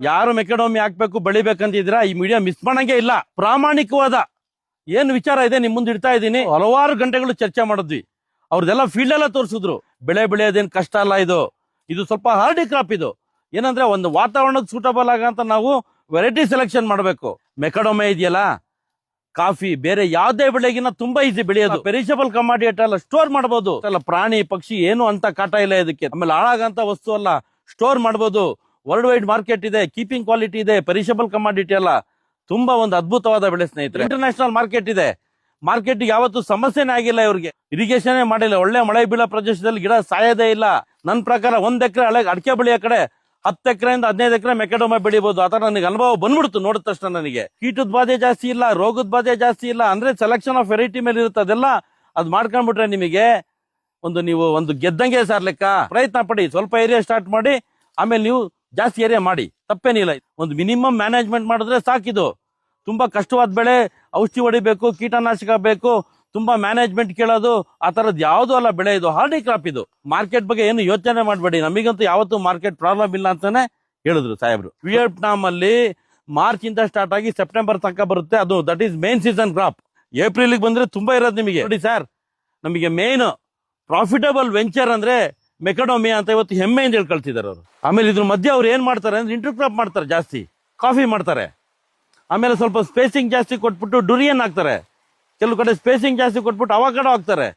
ಯಾರು ಮೆಕಡೋಮಿ ಹಾಕ್ಬೇಕು ಬೆಳಿಬೇಕಂತಿದ್ರ ಈ ಮೀಡಿಯಾ ಮಿಸ್ ಮಾಡಂಗೆ ಇಲ್ಲ. ಪ್ರಾಮಾಣಿಕವಾದ ಏನ್ ವಿಚಾರ ಇದೆ, ನಿಮ್ ಮುಂದೆ ಇಡ್ತಾ ಇದ್ದೀನಿ. ಹಲವಾರು ಗಂಟೆಗಳು ಚರ್ಚೆ ಮಾಡಿದ್ವಿ. ಅವ್ರದೆಲ್ಲ ಫೀಲ್ಡ್ ಎಲ್ಲ ತೋರಿಸಿದ್ರು. ಬೆಳೆ ಬೆಳೆಯೋದೇನ್ ಕಷ್ಟ ಅಲ್ಲ ಇದು. ಇದು ಸ್ವಲ್ಪ ಹಾರ್ಡಿ ಕ್ರಾಪ್ ಇದು. ಏನಂದ್ರೆ ಒಂದು ವಾತಾವರಣಕ್ಕೆ ಸೂಟಬಲ್ ಆಗಂತ ನಾವು ವೆರೈಟಿ ಸೆಲೆಕ್ಷನ್ ಮಾಡಬೇಕು. ಮೆಕಡೊಮೆ ಇದೆಯಲ್ಲ? ಕಾಫಿ, ಬೇರೆ ಯಾವ್ದೇ ಬೆಳೆಗಿನ ತುಂಬಾ ಈಸಿ ಬೆಳೆಯೋದು. ಪೆರಿಷಬಲ್ ಕಮಾಡಿಯೇಟ್ ಎಲ್ಲ ಸ್ಟೋರ್ ಮಾಡಬಹುದು ಅಲ್ಲ, ಪ್ರಾಣಿ, ಪಕ್ಷಿ ಏನು ಅಂತ ಕಾಟ ಇಲ್ಲ ಇದಕ್ಕೆ. ಆಮೇಲೆ ಹಾಳಾಗಂತ ವಸ್ತು ಅಲ್ಲ ಸ್ಟೋರ್ ಮಾಡಬಹುದು ವರ್ಲ್ಡ್ ವೈಡ್ ಮಾರ್ಕೆಟ್ ಇದೆ ಕೀಪಿಂಗ್ ಕ್ವಾಲಿಟಿ ಇದೆ ಪೆರಿಷಬಲ್ ಕಮಾಡಿಟಿ ಅಲ್ಲ. ತುಂಬಾ ಒಂದು ಅದ್ಭುತವಾದ ಬೆಳೆ ಸ್ನೇಹಿತರೆ. ಇಂಟರ್ನ್ಯಾಷನಲ್ ಮಾರ್ಕೆಟ್ ಇದೆ. ಮಾರ್ಕೆಟ್ ಯಾವತ್ತೂ ಸಮಸ್ಯೆನೇ ಆಗಿಲ್ಲ ಇವ್ರಿಗೆ. ಇರಿಗೇಷನ್ ಮಾಡಿಲ್ಲ. ಒಳ್ಳೆ ಮಳೆ ಬೀಳೋ ಪ್ರದೇಶದಲ್ಲಿ ಗಿಡ ಸಾಯೋದೇ ಇಲ್ಲ. ನನ್ನ ಪ್ರಕಾರ ಒಂದ್ ಎಕರೆ ಹಳೆ ಅಡಿಕೆ ಬೆಳೆಯೋ ಕಡೆ ಹತ್ತು ಎಕರೆಯಿಂದ ಹದಿನೈದು ಎಕರೆ ಮೆಕೆಡೋಮ ಬೆಳಿಬಹುದು ಆತರ ನನಗೆ ಅನುಭವ ಬಂದ್ಬಿಡ್ತು ನೋಡಿದ ತಕ್ಷಣ ನನಗೆ. ಕೀಟದ ಬಾಧೆ ಜಾಸ್ತಿ ಇಲ್ಲ, ರೋಗದ ಬಾಧೆ ಜಾಸ್ತಿ ಇಲ್ಲ. ಅಂದ್ರೆ ಸೆಲೆಕ್ಷನ್ ಆಫ್ ವೆರೈಟಿ ಮೇಲೆ ಇರುತ್ತೆ ಅದೆಲ್ಲ. ಅದ್ ಮಾಡ್ಕೊಂಡ್ಬಿಟ್ರೆ ನಿಮಗೆ ಒಂದು ನೀವು ಒಂದು ಗೆದ್ದಂಗೆ ಸರ್ ಲೆಕ್ಕ ಪ್ರಯತ್ನ ಪಡಿ. ಸ್ವಲ್ಪ ಏರಿಯಾ ಸ್ಟಾರ್ಟ್ ಮಾಡಿ. ಆಮೇಲೆ ನೀವು ಜಾಸ್ತಿ ಏರಿಯಾ ಮಾಡಿ. ತಪ್ಪೇನಿಲ್ಲ ಒಂದು ಮಿನಿಮಮ್ ಮ್ಯಾನೇಜ್ಮೆಂಟ್ ಮಾಡಿದ್ರೆ ಸಾಕಿದು ತುಂಬಾ ಕಷ್ಟವಾದ ಬೆಳೆ, ಔಷಧಿ ಹೊಡಿಬೇಕು, ಕೀಟನಾಶಕ ಬೇಕು, ತುಂಬಾ ಮ್ಯಾನೇಜ್ಮೆಂಟ್ ಕೇಳೋದು, ಆ ತರದ್ ಯಾವ್ದು ಅಲ್ಲ ಬೆಳೆ ಇದು ಹಾರ್ಡಿ ಕ್ರಾಪ್ ಇದು. ಮಾರ್ಕೆಟ್ ಬಗ್ಗೆ ಏನು ಯೋಚನೆ ಮಾಡಬೇಡಿ. ನಮಗಂತೂ ಯಾವತ್ತೂ ಮಾರ್ಕೆಟ್ ಪ್ರಾಬ್ಲಮ್ ಇಲ್ಲ ಅಂತಾನೆ ಹೇಳಿದ್ರು ಸಾಹೇಬ್ರು. ವಿಯೆಟ್ನಾಂ ಅಲ್ಲಿ ಮಾರ್ಚ್ ಇಂದ ಸ್ಟಾರ್ಟ್ ಆಗಿ ಸೆಪ್ಟೆಂಬರ್ ತನಕ ಬರುತ್ತೆ. ಅದು that is main season crop April ಬಂದ್ರೆ ತುಂಬಾ ಇರೋದು ನಿಮಗೆ. ನೋಡಿ ಸರ್ ನಮಗೆ ಮೇನ್ ಪ್ರಾಫಿಟಬಲ್ ವೆಂಚರ್ ಅಂದ್ರೆ ಮೆಕಡೋಮಿಯಾ ಅಂತ ಇವತ್ತು ಹೆಮ್ಮೆಯಿಂದ ಹೇಳ್ಕೊಳ್ತಿದ್ದಾರೆ ಅವರು. ಆಮೇಲೆ ಇದ್ರ ಮಧ್ಯೆ ಅವ್ರು ಏನು ಮಾಡ್ತಾರೆ ಅಂದ್ರೆ ಇಂಟರ್ಕ್ರಾಪ್ ಮಾಡ್ತಾರೆ ಜಾಸ್ತಿ. ಕಾಫಿ ಮಾಡ್ತಾರೆ. ಆಮೇಲೆ ಸ್ವಲ್ಪ ಸ್ಪೇಸಿಂಗ್ ಜಾಸ್ತಿ ಕೊಟ್ಬಿಟ್ಟು ಡುರಿಯನ್ ಹಾಕ್ತಾರೆ. ಕೆಲವು ಕಡೆ ಸ್ಪೇಸಿಂಗ್ ಜಾಸ್ತಿ ಕೊಟ್ಬಿಟ್ಟು ಅವಾಗ ಹಾಕ್ತಾರೆ.